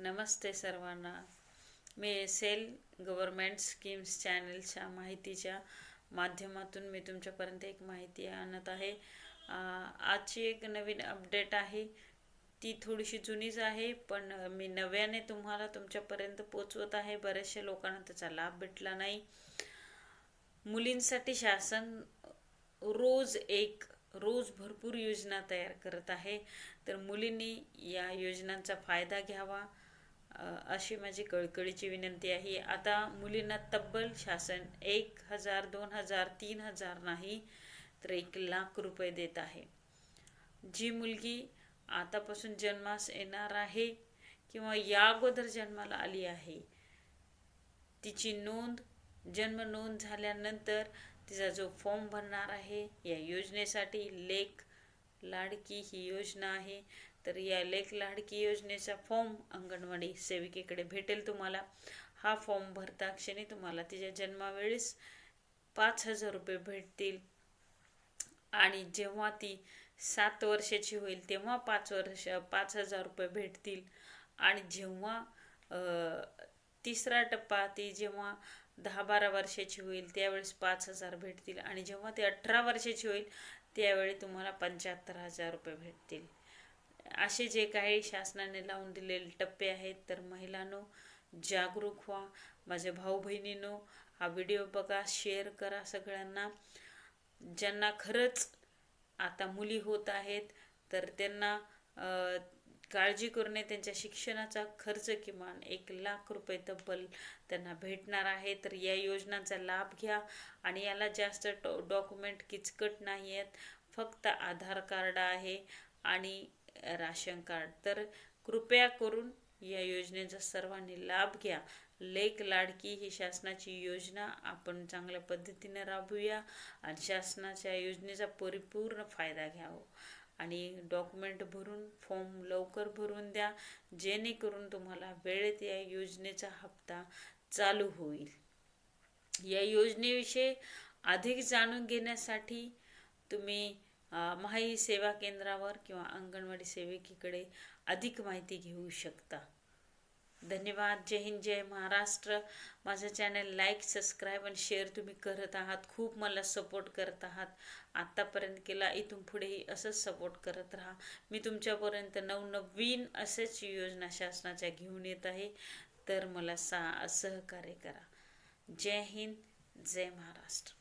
नमस्ते सर्वांना. मी sale government schemes चॅनलच्या माहितीच्या माध्यमातून मी तुमच्यापर्यंत एक माहिती आणत आहे. आजची एक नवीन अपडेट आहे. ती थोडीशी जुनीच आहे पण मी नव्याने तुम्हाला तुमच्यापर्यंत पोचवत आहे. बऱ्याचशा लोकांना त्याचा लाभ भेटला नाही. मुलींसाठी शासन रोज एक रोज भरपूर योजना तयार करत आहे. तर मुलींनी या योजनांचा फायदा घ्यावा. अशी माझी कळकळीची विनंती आहे. आता मुलींना तब्बल शासन एक हजार दोन हजार तीन हजार नाही तर एक लाख रुपये देत आहे. जी मुलगी आतापासून जन्मास येणार आहे किंवा या अगोदर जन्माला आली आहे तिची नोंद जन्म नोंद झाल्यानंतर तिचा जो फॉर्म भरणार आहे या योजनेसाठी लेख लाडकी ही योजना आहे. तर या लेख लाडकी योजनेचा फॉर्म अंगणवाडी सेविकेकडे भेटेल तुम्हाला. हा फॉर्म भरता क्षणी तुम्हाला तिच्या जन्मावेळीस पाच हजार रुपये भेटतील. आणि जेव्हा ती सात वर्षाची होईल तेव्हा पाच वर्ष पाच हजार रुपये भेटतील. आणि जेव्हा तिसरा टप्पा ती जेव्हा दहा बारा वर्षाची होईल त्यावेळेस पाच हजार भेटतील. आणि जेव्हा ती अठरा वर्षाची होईल त्यावेळी तुम्हाला पंच्याहत्तर हजार रुपये भेटतील. असे जे काही शासनाने लावून दिलेले टप्पे आहेत तर महिलांनो जागरूक व्हा. माझ्या भाऊ बहिणींनो हा व्हिडिओ बघा शेअर करा सगळ्यांना. ज्यांना खरंच आता मुली होत आहेत तर त्यांना काळजी करणे त्यांच्या शिक्षणाचा खर्च किमान एक लाख रुपये तब्बल त्यांना भेटणार आहे. तर या योजनांचा लाभ घ्या आणि याला जास्त डॉक्युमेंट किचकट नाही आहेत फक्त आधार कार्ड आहे आणि राशन कार्ड. तर कृपया करून या योजनेचा सर्वांनी लाभ घ्या. लेक लाडकी ही शासनाची योजना. आपण चांगल्या पद्धतीने राबवूया आणि शासनाच्या योजनेचा परिपूर्ण फायदा घ्यावा. आणि डॉक्युमेंट भरून फॉर्म लवकर भरून द्या. जेणेकरून तुम्हाला वेळेत या योजनेचा हप्ता चालू होईल. या योजनेविषयी अधिक जाणून घेण्यासाठी तुम्ही महाई सेवा केंद्रावर किंवा अंगणवाडी सेविकेकडे अधिक माहिती घेऊ शकता. धन्यवाद. जय हिंद जय महाराष्ट्र. माझं चॅनल लाईक सबस्क्राईब आणि शेअर तुम्ही करत आहात. खूप मला सपोर्ट करत आहात. आत्तापर्यंत केला इथून पुढेही असंच सपोर्ट करत राहा. मी तुमच्यापर्यंत नवनवीन असेच योजना शासनाच्या घेऊन येत आहे. तर मला सा सहकार्य करा. जय हिंद जय महाराष्ट्र.